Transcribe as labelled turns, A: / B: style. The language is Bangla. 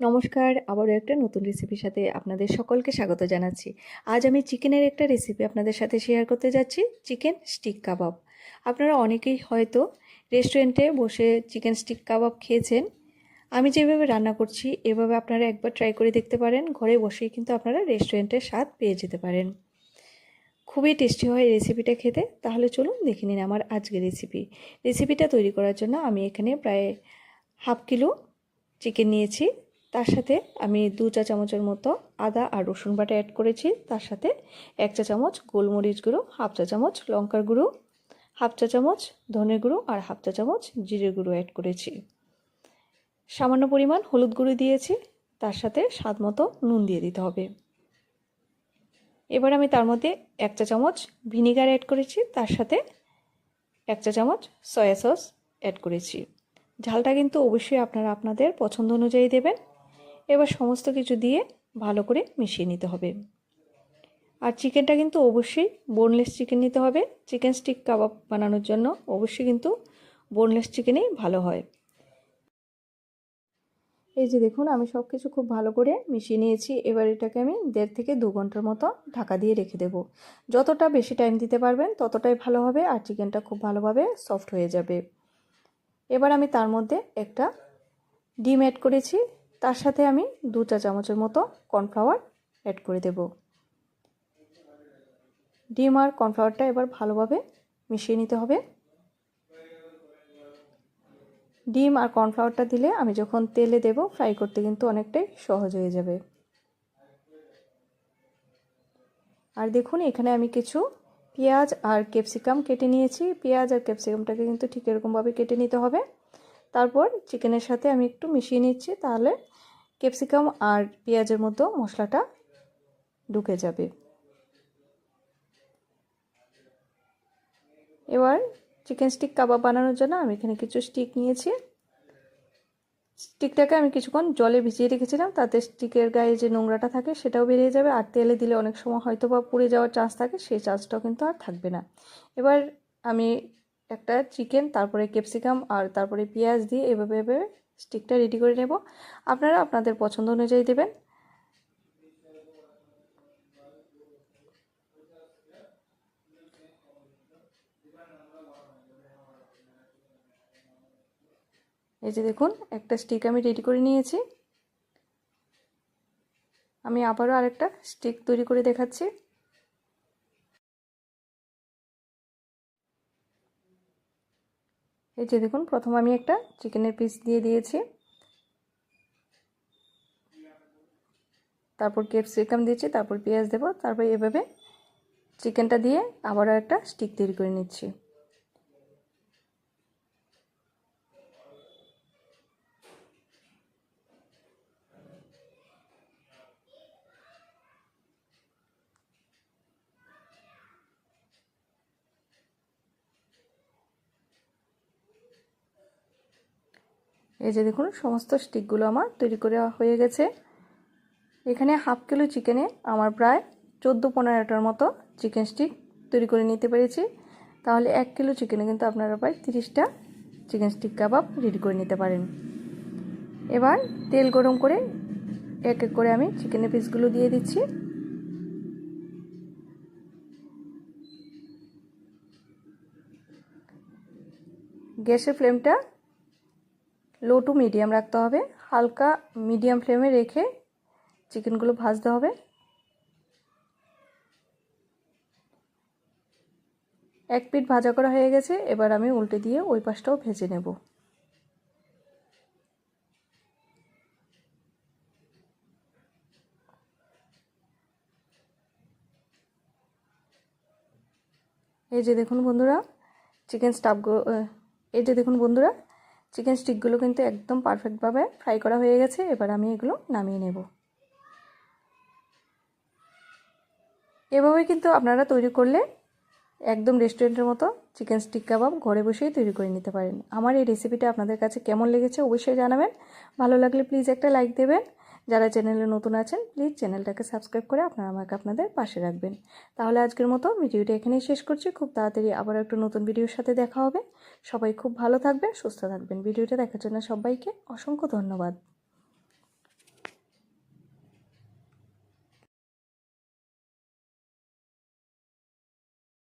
A: নমস্কার, আবারও একটা নতুন রেসিপির সাথে আপনাদের সকলকে স্বাগত জানাচ্ছি। আজ আমি চিকেনের একটা রেসিপি আপনাদের সাথে শেয়ার করতে যাচ্ছি, চিকেন স্টিক কাবাব। আপনারা অনেকেই হয়তো রেস্টুরেন্টে বসে চিকেন স্টিক কাবাব খেয়েছেন। আমি যেভাবে রান্না করছি, এভাবে আপনারা একবার ট্রাই করে দেখতে পারেন। ঘরে বসেই কিন্তু আপনারা রেস্টুরেন্টের স্বাদ পেয়ে যেতে পারেন। খুবই টেস্টি হয় রেসিপিটা খেতে। তাহলে চলুন দেখে নিন আমার আজকের রেসিপি রেসিপিটা তৈরি করার জন্য আমি এখানে প্রায় হাফ কিলো চিকেন নিয়েছি। তার সাথে আমি দু চা চামচের মতো আদা আর রসুন বাটা অ্যাড করেছি। তার সাথে এক চা চামচ গোলমরিচ গুঁড়ো, হাফ চা চামচ লঙ্কার গুঁড়ো, হাফ চা চামচ ধনে গুঁড়ো আর হাফ চা চামচ জিরে গুঁড়ো অ্যাড করেছি। সামান্য পরিমাণ হলুদ গুঁড়ো দিয়েছি। তার সাথে স্বাদ মতো নুন দিয়ে দিতে হবে। এবার আমি তার মধ্যে এক চা চামচ ভিনিগার অ্যাড করেছি। তার সাথে এক চা চামচ সয়া সস অ্যাড করেছি। ঝালটা কিন্তু অবশ্যই আপনারা আপনাদের পছন্দ অনুযায়ী দেবেন। এবার সমস্ত কিছু দিয়ে ভালো করে মিশিয়ে নিতে হবে। আর চিকেনটা কিন্তু অবশ্যই বোনলেস চিকেন নিতে হবে। চিকেন স্টিক কাবাব বানানোর জন্য অবশ্যই কিন্তু বোনলেস চিকেনেই ভালো হয়। এই যে দেখুন, আমি সব কিছু খুব ভালো করে মিশিয়ে নিয়েছি। এবার এটাকে আমি দেড় থেকে দু ঘণ্টার মতো ঢাকা দিয়ে রেখে দেব। যতটা বেশি টাইম দিতে পারবেন, ততটাই ভালো হবে আর চিকেনটা খুব ভালোভাবে সফট হয়ে যাবে। এবার আমি তার মধ্যে একটা ডিম অ্যাড করেছি। তার সাথে আমি দু চা চামচের মতো কর্নফ্লাওয়ার অ্যাড করে দেব। ডিম আর কর্নফ্লাওয়ারটা এবার ভালোভাবে মিশিয়ে নিতে হবে। ডিম আর কর্নফ্লাওয়ারটা দিলে আমি যখন তেলে দেব ফ্রাই করতে কিন্তু অনেকটাই সহজ হয়ে যাবে। আর দেখুন, এখানে আমি কিছু পেঁয়াজ আর ক্যাপসিকাম কেটে নিয়েছি। পেঁয়াজ আর ক্যাপসিকামটাকে কিন্তু ঠিক এরকমভাবে কেটে নিতে হবে। তারপর চিকেনের সাথে আমি একটু মিশিয়ে নিচ্ছি, তাহলে ক্যাপসিকাম আর পেঁয়াজের মতো মশলাটা ঢুকে যাবে। এবার চিকেন স্টিক কাবাব বানানোর জন্য আমি এখানে কিছু স্টিক নিয়েছি। স্টিকটাকে আমি কিছুক্ষণ জলে ভিজিয়ে রেখেছিলাম, তাতে স্টিকের গায়ে যে নোংরাটা থাকে সেটাও বেরিয়ে যাবে, আর তেলে দিলে অনেক সময় হয়তো বা পুড়ে যাওয়ার চান্স থাকে, সেই চান্সটাও কিন্তু আর থাকবে না। এবার আমি একটা চিকেন তারপরে ক্যাপসিকাম আর তারপরে পেঁয়াজ দিয়ে এভাবে এভাবে স্টিকটা রেডি করে নেব। আপনারা আপনাদের পছন্দ অনুযায়ী দেবেন। এই যে দেখুন, একটা স্টিক আমি রেডি করে নিয়েছি। আমি আবারও আরেকটা স্টিক তৈরি করে দেখাচ্ছি। এই যে দেখুন, প্রথম আমি একটা চিকেনের পিস দিয়ে দিয়েছি। তারপর ক্যাপসিকাম দিয়েছি, তারপর পেঁয়াজ দেবো, তারপর এভাবে চিকেনটা দিয়ে আবারও একটা স্টিক তৈরি করে নিচ্ছি। এই যে দেখুন, সমস্ত স্টিকগুলো আমার তৈরি করে হয়ে গেছে। এখানে হাফ কিলো চিকেনে আমার প্রায় চোদ্দ পনেরোটার মতো চিকেন স্টিক তৈরি করে নিতে পেরেছি। তাহলে এক কিলো চিকেনে কিন্তু আপনারা প্রায় তিরিশটা চিকেন স্টিক কাবাব রেডি করে নিতে পারেন। এবার তেল গরম করে এক এক করে আমি চিকেনের পিসগুলো দিয়ে দিচ্ছি। গ্যাসের ফ্লেমটা লো টু মিডিয়াম রাখতে হবে। হালকা মিডিয়াম ফ্লেমে রেখে চিকেনগুলো ভাজতে হবে। এক পিঠ ভাজা করা হয়ে গেছে, এবার আমি উল্টে দিয়ে ওই পাশটাও ভেজে নেব। এই যে দেখুন বন্ধুরা, চিকেন স্টাফগুলো এই যে দেখুন বন্ধুরা চিকেন স্টিকগুলো কিন্তু একদম পারফেক্টভাবে ফ্রাই করা হয়ে গেছে, এবার আমি এগুলো নামিয়ে নেব। এভাবে কিন্তু আপনারা তৈরি করলে একদম রেস্টুরেন্টের মতো চিকেন স্টিক কাবাব ঘরে বসেই তৈরি করে নিতে পারেন। আমার এই রেসিপিটা আপনাদের কাছে কেমন লেগেছে অবশ্যই জানাবেন। ভালো লাগলে প্লিজ একটা লাইক দেবেন। যারা চ্যানেলে নতুন আছেন প্লিজ চ্যানেলটাকে সাবস্ক্রাইব করে আপনারা আমাকে আপনাদের পাশে রাখবেন। তাহলে আজকের মতো ভিডিওটা এখানেই শেষ করছি। খুব তাড়াতাড়ি আবার একটা নতুন ভিডিওর সাথে দেখা হবে। সবাই খুব ভালো থাকবেন, সুস্থ থাকবেন। ভিডিওটা দেখার জন্য সবাইকে অসংখ্য ধন্যবাদ।